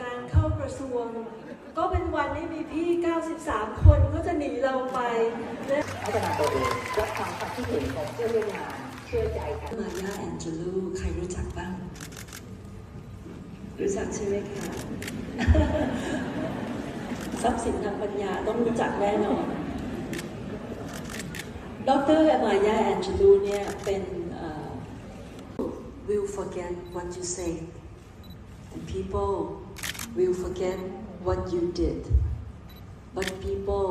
ระทรวง ก็เป็นวันที่มีพี่ 93 คนก็จะหนีเราไปและพัฒนาตัวเองรับฟังความคิดเห็นของเพื่อนร่วมงานเชื่อใจกันมายาแอนเจลูใครรู้จักบ้าง รู้จักใช่ไหมคะทรัพย์สินทางปัญญาต้องรู้จักแน่นอน ดรมายาแอนเจลูเนี่ยเป็นเอ่อ will forget what you say and people will forget what you did but people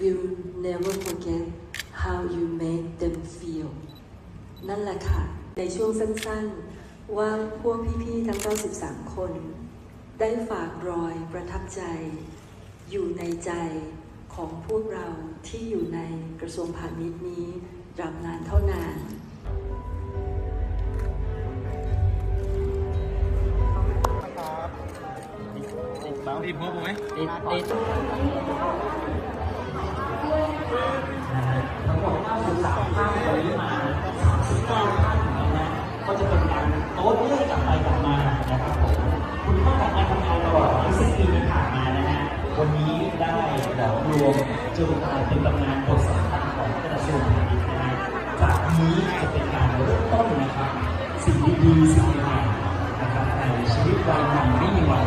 will never forget how you made them feel นั่นแหละค่ะ ในช่วงสั้นๆ ว่าพวกพี่ๆ ทั้ง 93 คน ได้ฝากรอยประทับใจ อยู่ในใจของพวกเราที่อยู่ในกระทรวงพาณิชย์นี้ตราบนาน เท่านานบางทีพบไหมติดติดทั้งหมด93ท่านวันนี้มา39ท่านนะฮะก็จะเป็นการโต๊ดเลื่อยกลับไปกลับมานะครับผมคุณพ่อของการทำงานตลอด20ปีที่ผ่านมานะฮะวันนี้ได้หลอมรวมจนกลายเป็นตำนานบทสำคัญของกระทรวงพาณิชย์นะฮะจากนี้จะเป็นการเริ่มต้นนะครับสิ่งดีๆสิ่งใหม่นะครับในชีวิตวัยใหม่ไม่มีวัน